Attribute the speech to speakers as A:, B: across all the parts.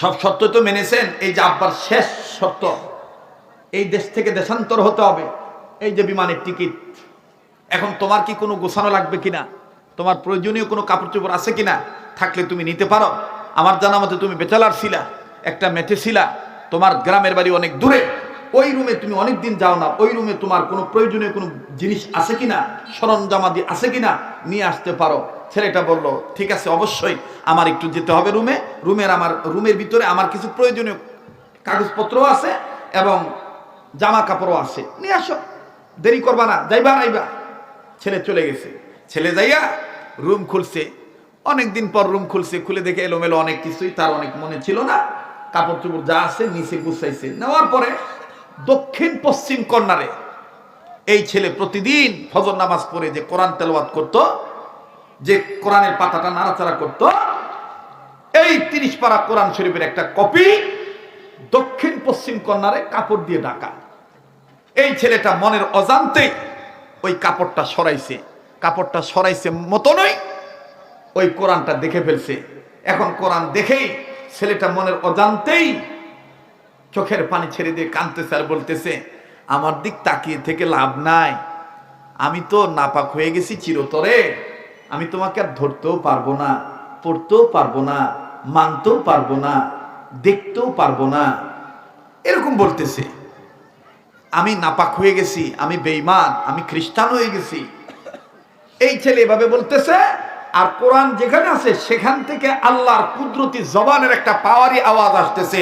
A: সব সত্য তো মেনেছেন? এই যে আব্বার শেষ সত্য। এই দেশ থেকে দেশান্তর হতে হবে। এই যে বিমানের টিকিট। এখন তোমার কি কোনো গোছানো লাগবে কিনা? তোমার প্রয়োজনীয় কোনো কাপড় চোপড় আছে কিনা? থাকলে তুমি নিতে পারো। আমার জানা মতে তুমি বেচালার ছিলা একটা মেটে ছিলা তোমার গ্রামের বাড়ি অনেক দূরে। ওই রুমে তুমি অনেক দিন যাও না। ওই রুমে তোমার কোনো প্রয়োজনীয় কোনো জিনিস আছে কিনা? সরঞ্জামাদি আছে কিনা? নিয়ে আসতে পারো। ছেলেটা বলল, ঠিক আছে, অবশ্যই, আমার একটু যেতে হবে রুমে। রুমের আমার, রুমের ভিতরে আমার কিছু প্রয়োজনীয় কাগজপত্র আছে এবং জামা কাপড়ও আছে। নিয়ে আসো, দেরি করবা না, যাইবা, আইবা। ছেলে চলে গেছে। ছেলে যাইয়া রুম খুলছে। অনেক দিন পর রুম খুলছে, খুলে দেখে এলোমেলো অনেক কিছুই, তার অনেক মনে ছিল না। কাপড় চোপড় যা আছে নিচে গুছাইছে। নেওয়ার পরে দক্ষিণ পশ্চিম কর্নারে এই ছেলে প্রতিদিন ফজর নামাজ পড়ে যে কোরআন তেলাওয়াত করত যে কোরআনের পাতাটা নাড়াচাড়া করত, এই তিরিশ পারা কোরআন শরীফের একটা কপি দক্ষিণ পশ্চিম কর্নারে কাপড় দিয়ে ঢাকা। এই ছেলেটা মনের অজান্তেই ওই কাপড়টা সরাইছে। কাপড়টা সরাইছে মতনই ওই কোরআনটা দেখে ফেলছে। এখন কোরআন দেখেই ছেলেটা মনের অজান্তেই চোখের পানি ছেড়ে দিয়ে কাঁদতেছে আর বলতেছে, আমার দিক তাকিয়ে থেকে লাভ নাই। আমি তো নাপাক হয়ে গেছি চিরতরে। আমি তোমাকে আর ধরতেও পারব না, পড়তেও পারব না, মানতেও পারব না, দেখতেও পারব না। এরকম বলতেছে। আমি নাপাক হয়ে গেছি, আমি বেইমান আমি খ্রিস্টান হয়ে গেছি। এই ছেলে এভাবে বলতেছে, আর কোরআন যেখানে আছে, সেখান থেকে আল্লাহর কুদরতি জবানের একটা পাওয়ারি আওয়াজ আসতেছে,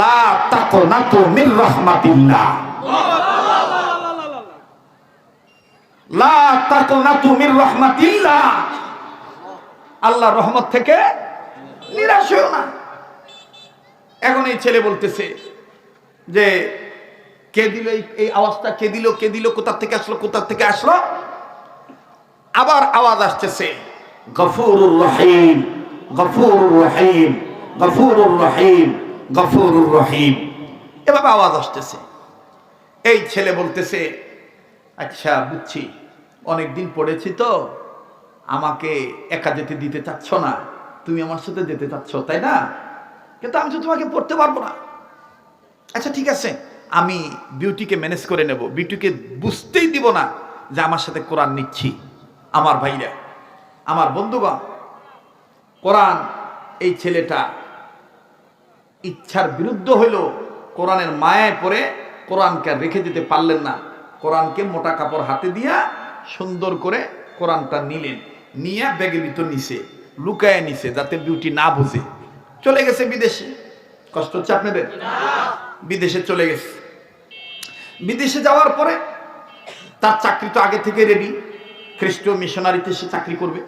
A: লা তাকনাতু মির রাহমাতিল্লাহ লা তাকনাতু মির রাহমাতিল্লাহ আল্লাহ রহমত থেকে নিরাশ না। এখন এই ছেলে বলতেছে যে, কে দিল এই- আওয়াজটা? কে দিল? কে দিল? কোথা থেকে আসলো? কোথার থেকে আসলো? আবার আওয়াজ আসতেছে, গফুরুর রহিম গফুরুর রহিম গফুরুর রহিম গফুরুর রহিম। এভাবে আওয়াজ আসতেছে। এই ছেলে বলতেছে আচ্ছা বুঝছি। অনেক দিন পড়েছি তো, আমাকে একা যেতে দিতে চাচ্ছ না। তুমি আমার সাথে যেতে চাচ্ছ, তাই না? কিন্তু আমি তো তোমাকে পড়তে পারব না। আচ্ছা ঠিক আছে। আমি বিউটিকে ম্যানেজ করে নেব। বিউটিকে বুঝতেই দিব না যে আমার সাথে কোরআন নিচ্ছি, আমার ভাইরা। আমার বন্ধুগণ, কোরআন এই ছেলেটা ইচ্ছার বিরুদ্ধ হইল কোরআনের মায়ায় পড়ে কোরআনকে রেখে দিতে পারলেন না। কোরআনকে মোটা কাপড় হাতে দিয়া সুন্দর করে কোরআনটা নিলেন। নিয়ে ব্যাগের ভিতর নিছে, লুকায় নিছে যাতে বিউটি না বুঝে। চলে গেছে বিদেশে। কষ্ট হচ্ছে আপনাদের? বিদেশে চলে গেছে। বিদেশে যাওয়ার পরে তার চাকরি তো আগে থেকে রেডি খ্রিস্টীয় মিশনারিতে সে চাকরি করবে।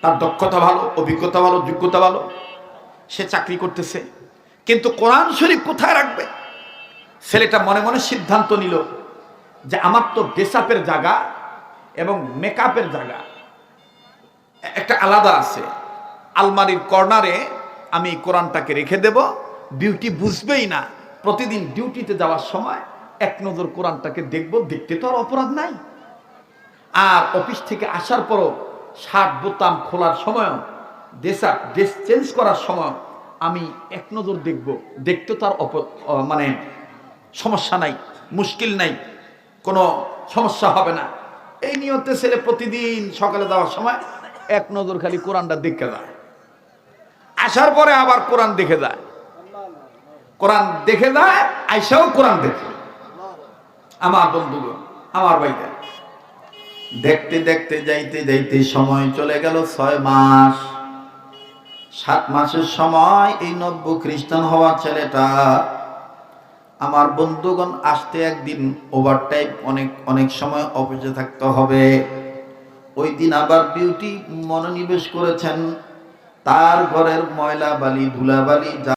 A: তার দক্ষতা ভালো, অভিজ্ঞতা ভালো, যোগ্যতা ভালো। সে চাকরি করতেছে। কিন্তু কোরআন শরীফ কোথায় রাখবে? ছেলেটা মনে মনে সিদ্ধান্ত নিল যে আমার তো ড্রেসআপের জায়গা এবং মেকআপের জায়গা। একটা আলাদা আছে। আলমারির কর্নারে আমি কোরআনটাকে রেখে দেব। বিউটি বুঝবেই না। প্রতিদিন ডিউটিতে যাওয়ার সময় এক নজর কোরআনটাকে দেখব। দেখতে তো আর অপরাধ নাই। আর অফিস থেকে আসার পরও শার্ট, বোতাম খোলার সময় ড্রেসা ড্রেস চেঞ্জ করার সময় আমি এক নজর দেখব। দেখতে তার মানে সমস্যা নাই, মুশকিল নাই। কোনো সমস্যা হবে না। এই নিয়তে ছেলে প্রতিদিন সকালে যাওয়ার সময় এক নজর খালি কোরআনটা দেখে যায়। আসার পরে আবার কোরআন দেখে যায়। কোরআন দেখে যায়, আইসাও কোরআন দেখে। আমার বন্ধুগণ, আমার ভাইরা দেখতে দেখতে, যাইতে যাইতে সময় চলে গেল ছয় মাস। সাত মাসের সময় এই নব্য খ্রিস্টান হওয়া ছেলেটা আমার বন্ধুগণ, আসতে একদিন ওভার টাইম অনেক অনেক সময় অফিসে থাকতে হবে। ওই দিন আবার বিউটি মনোনিবেশ করেছেন। তার ঘরের ময়লা বালি ধুলা বালি যা